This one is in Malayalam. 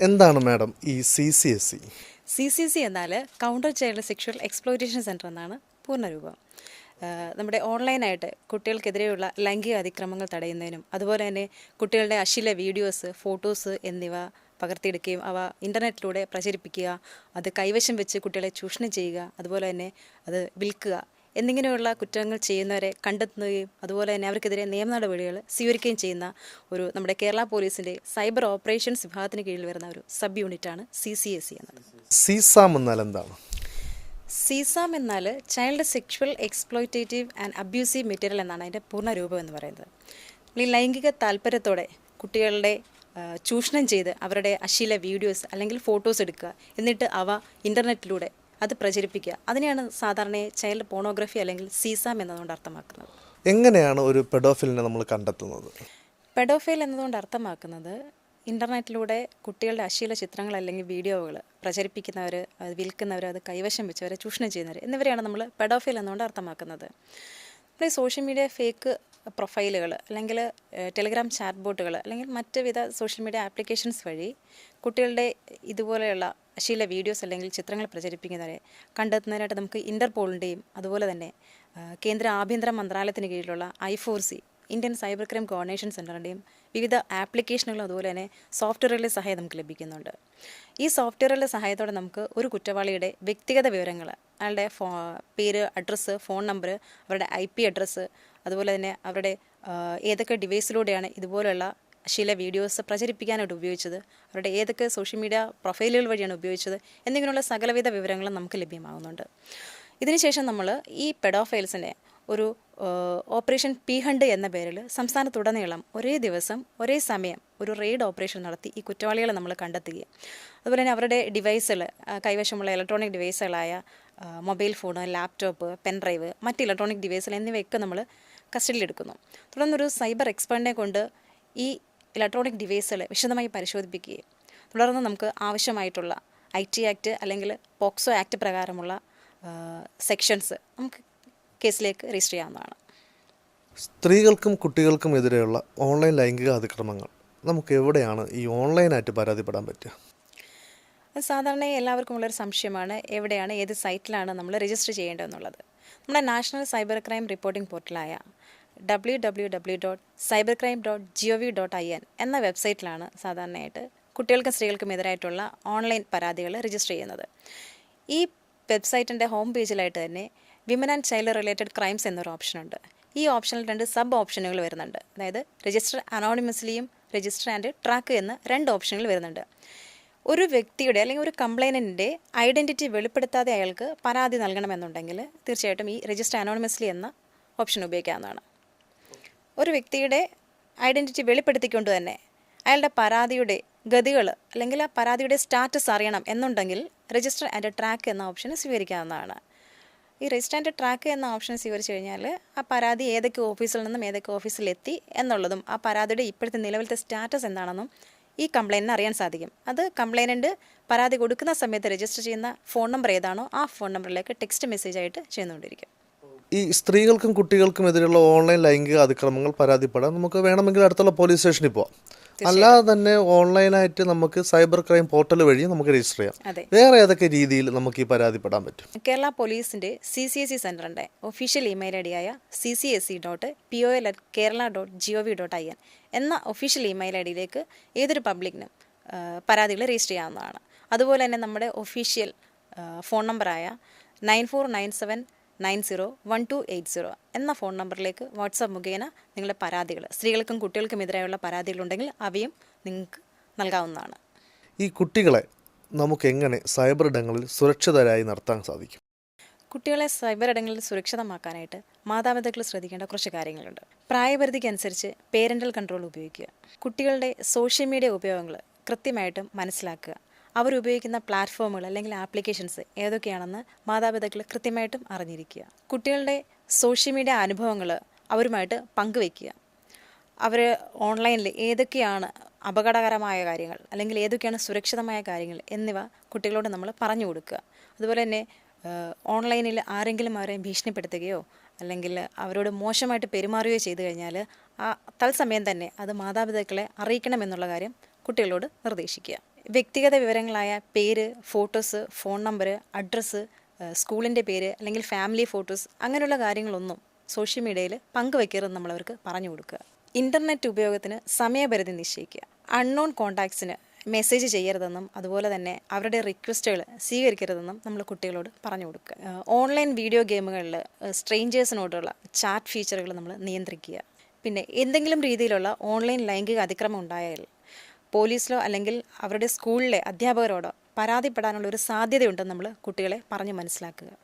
എന്താണ് മാഡം ഈ C C S C C C C എന്നാൽ counter child sexual exploitation centre എന്നാണ് പൂർണരൂപം. നമ്മുടെ ഓൺലൈനായിട്ട് കുട്ടികൾക്കെതിരെയുള്ള ലൈംഗിക അതിക്രമങ്ങൾ തടയുന്നതിനും അതുപോലെ തന്നെ കുട്ടികളുടെ അശ്ലീല വീഡിയോസ് ഫോട്ടോസ് എന്നിവ പകർത്തിയെടുക്കുകയും അവ ഇന്റർനെറ്റിലൂടെ പ്രചരിപ്പിക്കുക അത് കൈവശം വെച്ച് കുട്ടികളെ ചൂഷണം ചെയ്യുക അതുപോലെ തന്നെ അത് വിൽക്കുക എന്നിങ്ങനെയുള്ള കുറ്റങ്ങൾ ചെയ്യുന്നവരെ കണ്ടെത്തുകയും അതുപോലെ തന്നെ അവർക്കെതിരെ നിയമ നടപടികൾ സ്വീകരിക്കുകയും ചെയ്യുന്ന ഒരു നമ്മുടെ കേരള പോലീസിന്റെ സൈബർ ഓപ്പറേഷൻസ് വിഭാഗത്തിന് കീഴിൽ വരുന്ന ഒരു സബ് യൂണിറ്റാണ് സി സി എസ് സി എന്നത്. സീസാം എന്നാൽ എന്താണ്? സീസാം എന്നാൽ child sexual exploitative and abusive material എന്നാണ് അതിന്റെ പൂർണ രൂപം എന്ന് പറയുന്നത്. ഈ ലൈംഗിക താല്പര്യത്തോടെ കുട്ടികളുടെ ചൂഷണം ചെയ്ത് അവരുടെ അശ്ലീല വീഡിയോസ് അല്ലെങ്കിൽ ഫോട്ടോസ് എടുക്കുക എന്നിട്ട് അവ ഇന്റർനെറ്റിലൂടെ അത് പ്രചരിപ്പിക്കുക. അതിനെയാണ് സാധാരണ ചൈൽഡ് പോണോഗ്രഫി അല്ലെങ്കിൽ സീസാം എന്നതുകൊണ്ട് അർത്ഥമാക്കുന്നത്. എങ്ങനെയാണ് ഒരു പെഡോഫിലിനെ നമ്മൾ കണ്ടെത്തുന്നത്? പെഡോഫൈൽ എന്നതുകൊണ്ട് അർത്ഥമാക്കുന്നത് ഇന്റർനെറ്റിലൂടെ കുട്ടികളുടെ അശ്ലീല ചിത്രങ്ങൾ അല്ലെങ്കിൽ വീഡിയോകൾ പ്രചരിപ്പിക്കുന്നവർ അത് വിൽക്കുന്നവർ അത് കൈവശം വെച്ചവരെ ചൂഷണം ചെയ്യുന്നവർ എന്നിവരെയാണ് നമ്മൾ പെഡോഫൈൽ എന്നുകൊണ്ട് അർത്ഥമാക്കുന്നത്. നമ്മൾ ഈ സോഷ്യൽ മീഡിയ ഫേക്ക് പ്രൊഫൈലുകൾ അല്ലെങ്കിൽ ടെലിഗ്രാം ചാറ്റ് ബോട്ടുകൾ അല്ലെങ്കിൽ മറ്റുവിധ സോഷ്യൽ മീഡിയ ആപ്ലിക്കേഷൻസ് വഴി കുട്ടികളുടെ ഇതുപോലെയുള്ള ശീല വീഡിയോസ് അല്ലെങ്കിൽ ചിത്രങ്ങൾ പ്രചരിപ്പിക്കുന്നവരെ കണ്ടെത്തുന്നതിനായിട്ട് നമുക്ക് ഇന്റർപോളിന്റെയും അതുപോലെ തന്നെ കേന്ദ്ര ആഭ്യന്തര മന്ത്രാലയത്തിന് കീഴിലുള്ള I four C Indian cyber crime coordination സെന്ററിന്റെയും വിവിധ ആപ്ലിക്കേഷനുകളും അതുപോലെ തന്നെ സോഫ്റ്റ്വെയറുകളുടെ സഹായം നമുക്ക് ലഭിക്കുന്നുണ്ട്. ഈ സോഫ്റ്റ്വെയറുകളുടെ സഹായത്തോടെ നമുക്ക് ഒരു കുറ്റവാളിയുടെ വ്യക്തിഗത വിവരങ്ങൾ അയാളുടെ ഫോ പേര് അഡ്രസ്സ് ഫോൺ നമ്പർ അവരുടെ ഐ പി അഡ്രസ്സ് അതുപോലെ തന്നെ അവരുടെ ഏതൊക്കെ ഡിവൈസിലൂടെയാണ് ഇതുപോലെയുള്ള ചില വീഡിയോസ് പ്രചരിപ്പിക്കാനായിട്ട് ഉപയോഗിച്ചത് അവരുടെ ഏതൊക്കെ സോഷ്യൽ മീഡിയ പ്രൊഫൈലുകൾ വഴിയാണ് ഉപയോഗിച്ചത് എന്നിങ്ങനെയുള്ള സകലവിധ വിവരങ്ങളും നമുക്ക് ലഭ്യമാകുന്നുണ്ട്. ഇതിനുശേഷം നമ്മൾ ഈ പെഡോഫൈൽസിനെ ഒരു ഓപ്പറേഷൻ പി ഹണ്ട് എന്ന പേരിൽ സംസ്ഥാനത്തുടനീളം ഒരേ ദിവസം ഒരേ സമയം ഒരു റെയ്ഡ് ഓപ്പറേഷൻ നടത്തി ഈ കുറ്റവാളികളെ നമ്മൾ കണ്ടെത്തുകയും. അതുപോലെ തന്നെ അവരുടെ ഡിവൈസുകൾ കൈവശമുള്ള ഇലക്ട്രോണിക് ഡിവൈസുകളായ മൊബൈൽ ഫോണ് ലാപ്ടോപ്പ് പെൻഡ്രൈവ് മറ്റ് ഇലക്ട്രോണിക് ഡിവൈസുകൾ എന്നിവയൊക്കെ നമ്മൾ കസ്റ്റഡിയിലെടുക്കുന്നു തുടർന്നൊരു സൈബർ എക്സ്പേർട്ടിനെ കൊണ്ട് ഈ ഇലക്ട്രോണിക് ഡിവൈസുകൾ വിശദമായി പരിശോധിപ്പിക്കുകയും തുടർന്ന് നമുക്ക് ആവശ്യമായിട്ടുള്ള ഐ ടി ആക്ട് അല്ലെങ്കിൽ പോക്സോ ആക്ട് പ്രകാരമുള്ള സെക്ഷൻസ് നമുക്ക് കേസിലേക്ക് രജിസ്റ്റർ ചെയ്യാവുന്നതാണ്. സ്ത്രീകൾക്കും കുട്ടികൾക്കും എതിരെയുള്ള ഓൺലൈൻ ലൈംഗിക അതിക്രമങ്ങൾ. നമുക്ക് എവിടെയാണ് ഈ ഓൺലൈനായിട്ട് പരാതിപ്പെടാൻ പറ്റുക? അത് സാധാരണ എല്ലാവർക്കും ഉള്ളൊരു സംശയമാണ്. എവിടെയാണ് ഏത് സൈറ്റിലാണ് നമ്മൾ രജിസ്റ്റർ ചെയ്യേണ്ടതെന്നുള്ളത്. നമ്മുടെ national cyber crime reporting പോർട്ടലായ W W W dot cyber crime dot G O V dot I N എന്ന വെബ്സൈറ്റിലാണ് സാധാരണയായിട്ട് കുട്ടികൾക്കും സ്ത്രീകൾക്കും എതിരായിട്ടുള്ള ഓൺലൈൻ പരാതികൾ രജിസ്റ്റർ ചെയ്യുന്നത്. ഈ വെബ്സൈറ്റിന്റെ ഹോം പേജിലായിട്ട് തന്നെ women and child related crimes എന്നൊരു ഓപ്ഷനുണ്ട്. ഈ ഓപ്ഷനിൽ രണ്ട് സബ് ഓപ്ഷനുകൾ വരുന്നുണ്ട്. അതായത് രജിസ്റ്റർ അനോണിമസ്ലിയും രജിസ്റ്റർ ആൻഡ് ട്രാക്ക് എന്ന് രണ്ട് ഓപ്ഷനുകൾ വരുന്നുണ്ട്. ഒരു വ്യക്തിയുടെ അല്ലെങ്കിൽ ഒരു കംപ്ലൈനന്റിന്റെ ഐഡന്റിറ്റി വെളിപ്പെടുത്താതെ അയാൾക്ക് പരാതി നൽകണമെന്നുണ്ടെങ്കിൽ തീർച്ചയായിട്ടും ഈ രജിസ്റ്റർ അനോണിമസ്ലി എന്ന ഓപ്ഷൻ ഉപയോഗിക്കാവുന്നതാണ്. ഒരു വ്യക്തിയുടെ ഐഡന്റിറ്റി വെളിപ്പെടുത്തിക്കൊണ്ട് തന്നെ അയാളുടെ പരാതിയുടെ ഗതികൾ അല്ലെങ്കിൽ ആ പരാതിയുടെ സ്റ്റാറ്റസ് അറിയണം എന്നുണ്ടെങ്കിൽ രജിസ്റ്റർ ആൻഡ് ട്രാക്ക് എന്ന ഓപ്ഷൻ സ്വീകരിക്കാവുന്നതാണ്. ഈ ആൻഡ് ട്രാക്ക് എന്ന ഓപ്ഷൻ സ്വീകരിച്ചു കഴിഞ്ഞാൽ ആ പരാതി ഏതൊക്കെ ഓഫീസിൽ നിന്നും ഏതൊക്കെ ഓഫീസിലെത്തി എന്നുള്ളതും ആ പരാതിയുടെ ഇപ്പോഴത്തെ നിലവിലത്തെ സ്റ്റാറ്റസ് എന്താണെന്നും ഈ കംപ്ലയിന്റിന് അറിയാൻ സാധിക്കും. അത് കംപ്ലയിന്റ് പരാതി കൊടുക്കുന്ന സമയത്ത് രജിസ്റ്റർ ചെയ്യുന്ന ഫോൺ നമ്പർ ഏതാണോ ആ ഫോൺ നമ്പറിലേക്ക് ടെക്സ്റ്റ് മെസ്സേജ് ആയിട്ട് ചെയ്യുന്നുകൊണ്ടിരിക്കും ഈ സ്ത്രീകൾക്കും കുട്ടികൾക്കും എതിരെയുള്ള ഓൺലൈൻ ലൈംഗിക അതിക്രമങ്ങൾ പരാതിപ്പെടാൻ നമുക്ക് വേണമെങ്കിൽ അടുത്തുള്ള പോലീസ് സ്റ്റേഷനിൽ പോവാം. അല്ലാതെ തന്നെ ഓൺലൈനായിട്ട് നമുക്ക് സൈബർ ക്രൈം പോർട്ടൽ വഴി നമുക്ക് രജിസ്റ്റർ ചെയ്യാം. വേറെ ഏതൊക്കെ രീതിയിൽ നമുക്ക് ഈ പരാതിപ്പെടാൻ പറ്റും? കേരള പോലീസിന്റെ സി സി എസ് സി സെന്ററിന്റെ official email I ഡിയായ C C S C dot P O L at Kerala dot G O V dot I N എന്ന ഒഫീഷ്യൽ ഇമെയിൽ ഐ ഡിയിലേക്ക് ഏതൊരു പബ്ലിക്കിനും പരാതികൾ രജിസ്റ്റർ ചെയ്യാവുന്നതാണ്. അതുപോലെ തന്നെ നമ്മുടെ ഒഫീഷ്യൽ ഫോൺ നമ്പറായ nine four nine seven nine zero one two eight zero എന്ന ഫോൺ നമ്പറിലേക്ക് വാട്സാപ്പ് മുഖേന നിങ്ങളുടെ പരാതികൾ സ്ത്രീകൾക്കും കുട്ടികൾക്കും എതിരായുള്ള പരാതികളുണ്ടെങ്കിൽ അവയും നിങ്ങൾക്ക് നൽകാവുന്നതാണ്. ഈ കുട്ടികളെ നമുക്ക് എങ്ങനെ സൈബർ ഇടങ്ങളിൽ സുരക്ഷിതരായി നടത്താൻ സാധിക്കും? കുട്ടികളെ സൈബർ ഇടങ്ങളിൽ സുരക്ഷിതമാക്കാനായിട്ട് മാതാപിതാക്കൾ ശ്രദ്ധിക്കേണ്ട കുറച്ച് കാര്യങ്ങളുണ്ട്. പ്രായപരിധിക്ക് അനുസരിച്ച് പേരന്റൽ കൺട്രോൾ ഉപയോഗിക്കുക. കുട്ടികളുടെ സോഷ്യൽ മീഡിയ ഉപയോഗങ്ങൾ കൃത്യമായിട്ടും മനസ്സിലാക്കുക. അവരുപയോഗിക്കുന്ന പ്ലാറ്റ്ഫോമുകൾ അല്ലെങ്കിൽ ആപ്ലിക്കേഷൻസ് ഏതൊക്കെയാണെന്ന് മാതാപിതാക്കൾ കൃത്യമായിട്ടും അറിഞ്ഞിരിക്കുക. കുട്ടികളുടെ സോഷ്യൽ മീഡിയ അനുഭവങ്ങൾ അവരുമായിട്ട് പങ്കുവെക്കുക അവർ ഓൺലൈനിൽ ഏതൊക്കെയാണ് അപകടകരമായ കാര്യങ്ങൾ അല്ലെങ്കിൽ ഏതൊക്കെയാണ് സുരക്ഷിതമായ കാര്യങ്ങൾ എന്നിവ കുട്ടികളോട് നമ്മൾ പറഞ്ഞു കൊടുക്കുക. അതുപോലെ തന്നെ ഓൺലൈനിൽ ആരെങ്കിലും അവരെ ഭീഷണിപ്പെടുത്തുകയോ അല്ലെങ്കിൽ അവരോട് മോശമായിട്ട് പെരുമാറുകയോ ചെയ്തു കഴിഞ്ഞാൽ ആ തത്സമയം തന്നെ അത് മാതാപിതാക്കളെ അറിയിക്കണമെന്നുള്ള കാര്യം കുട്ടികളോട് നിർദ്ദേശിക്കുക. വ്യക്തിഗത വിവരങ്ങളായ പേര് ഫോട്ടോസ് ഫോൺ നമ്പർ അഡ്രസ്സ് സ്കൂളിന്റെ പേര് അല്ലെങ്കിൽ ഫാമിലി ഫോട്ടോസ് അങ്ങനെയുള്ള കാര്യങ്ങളൊന്നും സോഷ്യൽ മീഡിയയിൽ പങ്കുവെക്കരുതെന്ന് നമ്മളവർക്ക് പറഞ്ഞു കൊടുക്കുക. ഇന്റർനെറ്റ് ഉപയോഗത്തിന് സമയപരിധി നിശ്ചയിക്കുക. അൺനോൺ കോൺടാക്ട്സിന് മെസ്സേജ് ചെയ്യരുതെന്നും അതുപോലെ തന്നെ അവരുടെ റിക്വസ്റ്റുകൾ സ്വീകരിക്കരുതെന്നും നമ്മൾ കുട്ടികളോട് പറഞ്ഞു കൊടുക്കുക. ഓൺലൈൻ വീഡിയോ ഗെയിമുകളിൽ സ്ട്രേഞ്ചേഴ്സിനോടുള്ള ചാറ്റ് ഫീച്ചറുകൾ നമ്മൾ നിയന്ത്രിക്കുക. പിന്നെ എന്തെങ്കിലും രീതിയിലുള്ള ഓൺലൈൻ ലൈംഗിക അതിക്രമം ഉണ്ടായാൽ പോലീസിലോ അല്ലെങ്കിൽ അവരുടെ സ്കൂളിലെ അധ്യാപകരോടോ പരാതിപ്പെടാനുള്ള ഒരു സാധ്യതയുണ്ടെന്ന് നമ്മൾ കുട്ടികളെ പറഞ്ഞു മനസ്സിലാക്കുക.